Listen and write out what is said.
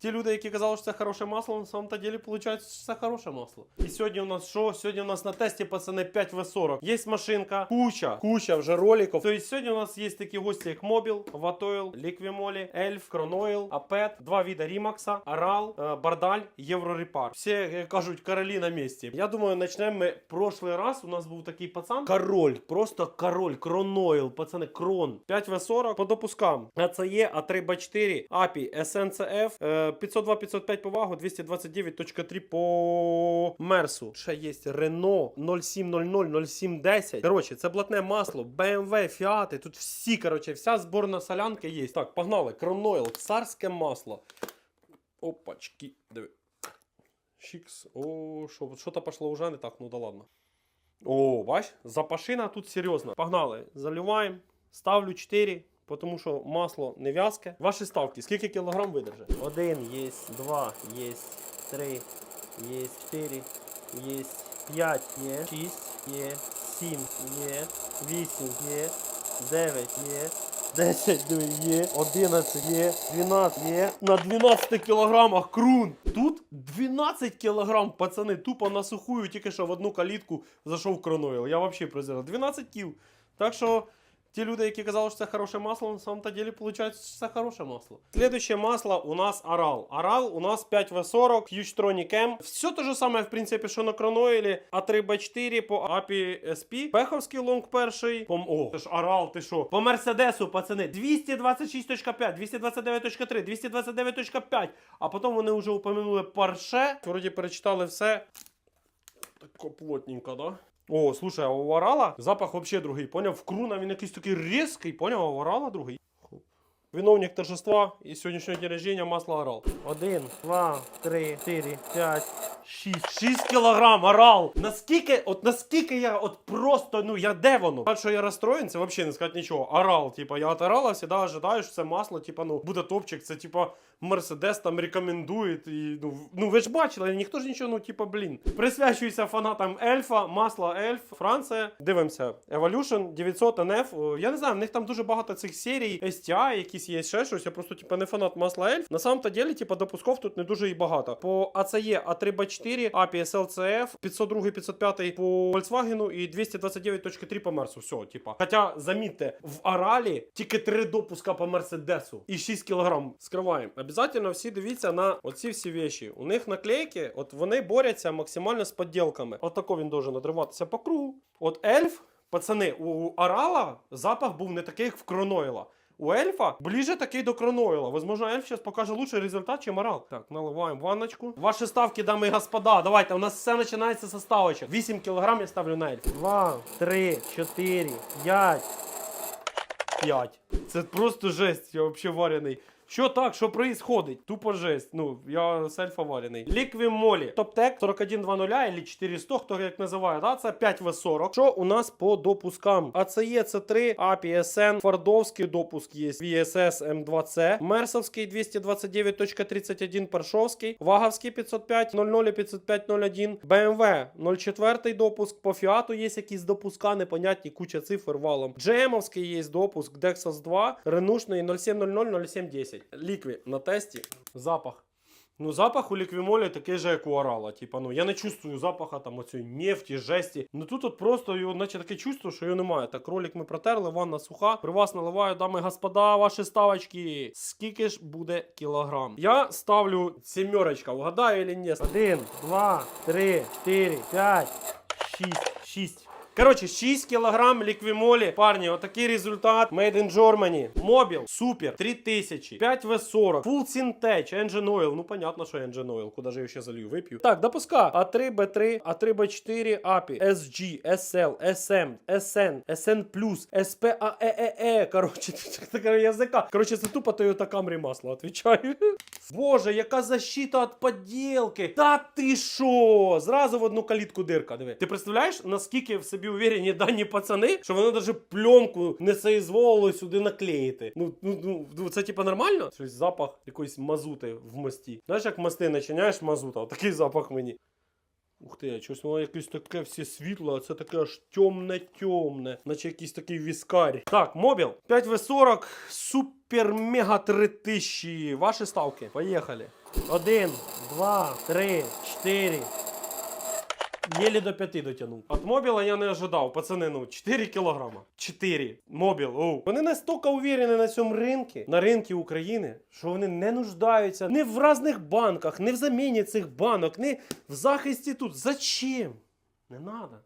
Ті люди, які казали, що це хороше масло, на самом-то деле виходить, що це хороше масло. І сьогодні у нас що? Сьогодні у нас на тесті, пацани, 5В40. Є машинка, куча, куча вже роликів. Тобто сьогодні у нас є такі гості, як Mobil, Ватойл, Ліквімолі, Ельф, Кронойл, Апет, два вида Рімакса, Арал, е, Бардаль, Єврорепар. Всі е, кажуть, королі на місці. Я думаю, почнемо ми прошлий раз. У нас був такий пацан. Король, просто король, Кронойл, пацани, крон. 5В40 по допускам. А це є А3Б4, API, SNCF, е, 502-505 по вагу, 229.3 по Мерсу. Ще є Renault 0700, 0710. Коротше, це блатне масло, BMW, Fiat, тут всі, коротше, вся зборна солянка є. Так, погнали. Кронойл, царське масло. Опачки, диви. Шікс. О, що, що-то пошло вже не так, ну да ладно. О, бач, запашина тут серйозна. Погнали. Заливаємо. Ставлю 4, тому що масло не в'язке. Ваші ставки, скільки кілограм видержить? Один є, два є, три є, чотири є, п'ять є, шість є, сім є, вісім є, дев'ять є. 10 є, 11 є, 12 є. На 12 кілограмах крун. Тут 12 кілограм, пацани, тупо на сухую, тільки що в одну калітку зайшов кроноїл. Я взагалі презирав. 12 кіл. Так що ті люди, які казали, що це хороше масло, на самом-то деле виходить, що це хороше масло. Слідуюче масло у нас Арал. Арал у нас 5В40, Hugetronic M. Все те же саме, в принципі, що на кроноїлі. А3Б4 по API SP. Пеховський лонг перший. По... О, це ж Арал, ти що? По Мерседесу, пацани, 226.5, 229.3, 229.5. А потім вони вже упомянули Порше. Вроді перечитали все. Тако плотненько, да? О, слушай, а у Орала запах вообще другий, поняв? В Круна він якийсь такий різкий, поняв, а у Орала другий. Виновник торжества і сьогоднішнього дня рождения масло Орал. Один, два, три, чотири, п'ять, 6. 6 кілограм, орал. Наскільки, от наскільки я от просто, ну я де воно? Так, що я розстроєн, це взагалі не сказати нічого. Орал, типа, я от орала завжди ожидаю, що це масло, типа, ну, буде топчик, це типа Мерседес там рекомендує. І, ну, ну ви ж бачили, ніхто ж нічого, ну, типа, блін. Присвячуюся фанатам ельфа, масла ельф, Франція. Дивимося. Evolution 900 NF. Я не знаю, в них там дуже багато цих серій, STI, якісь є ще щось. Я просто, типа, не фанат масла ельф. На самом-то ділі, типа, допусков тут не дуже і багато. По АЦЕ А3Б4 224, APSL 502, 505 по Volkswagen і 229.3 по Мерсу. Все, типа. Хоча, замітьте, в Аралі тільки 3 допуска по Мерседесу і 6 кг скриваємо. Обязательно всі дивіться на оці всі віші. У них наклейки, от вони борються максимально з подділками. От тако він должен надриватися по кругу. От ельф. Пацани, у Арала запах був не такий, як в кроноїла. У ельфа ближе такий до Кроноїла. Возможно, ельф зараз покаже лучший результат, чим орал. Так, наливаємо ванночку. Ваші ставки, дами і господа. Давайте, у нас все починається з ставочок. 8 кілограм я ставлю на ельф. 2, 3, 4, 5. 5. Це просто жесть, я взагалі варений. Що так, що происходить? Тупо жесть. Ну, я сельфа варений. Ліквім молі. Топтек 4120 або 400, хто як називає. Да? Це 5В40. Що у нас по допускам? АЦЕ це 3, APSN, Фордовський допуск є, VSS M2C, Мерсовський 229.31 Першовський, Ваговський 505, 00 і 50501, BMW 04 допуск, по Фіату є якісь допуска, непонятні, куча цифр валом. GM-овський є допуск, Dexos 2, Ренушний 0700 0710. Лікві на тесті. Запах. Ну, запах у ліквімолі такий же, як у орала. Типа, ну я не чувствую запаха там оцієї нефті, жесті. Ну тут от просто його, наче таке чувство, що його немає. Так, ролик ми протерли, ванна суха. При вас наливаю, дами господа, ваші ставочки. Скільки ж буде кілограм? Я ставлю сімерочка, вгадаю или ні? Один, два, три, чотири, п'ять, шість, шість. Коротше, 6 кілограм ліквімолі. Парні, отакий результат. Made in Germany. Мобіл. Супер. 3000. 5В40. Full Sintech. Engine Oil. Ну, понятно, що Engine Oil. Куда же я ще залью? Вип'ю. Так, допуска. А3, Б3, А3, Б4, API, SG, SL, SM, SN, SN+, SPAEEE. Коротше, такого язика. Коротше, це тупо Toyota Camry масло, отвечаю. Боже, яка защита від поділки. Та ти що? Зразу в одну калітку дирка. Диви. Ти представляєш, наскільки в собі уверені дані пацани, що вони навіть пленку не соізволили сюди наклеїти. Ну, ну, ну це типа нормально? Щось запах якоїсь мазути в мості. Знаєш, як мости начиняєш мазута, такий запах мені. Ух ти, щось воно якесь таке все світло, а це таке аж темне-темне, наче якийсь такий віскарь. Так, мобіл. 5В40, супер мега 3000. Ваші ставки. Поїхали. Один, два, три, чотири. Єлі до 5 дотягнув. От мобіла я не ожидав, пацани, ну 4 кілограма. 4. Мобіл. Оу. Вони настільки уверені на цьому ринку, на ринку України, що вони не нуждаються ні в різних банках, ні в заміні цих банок, ні в захисті тут. Зачем? Не надо.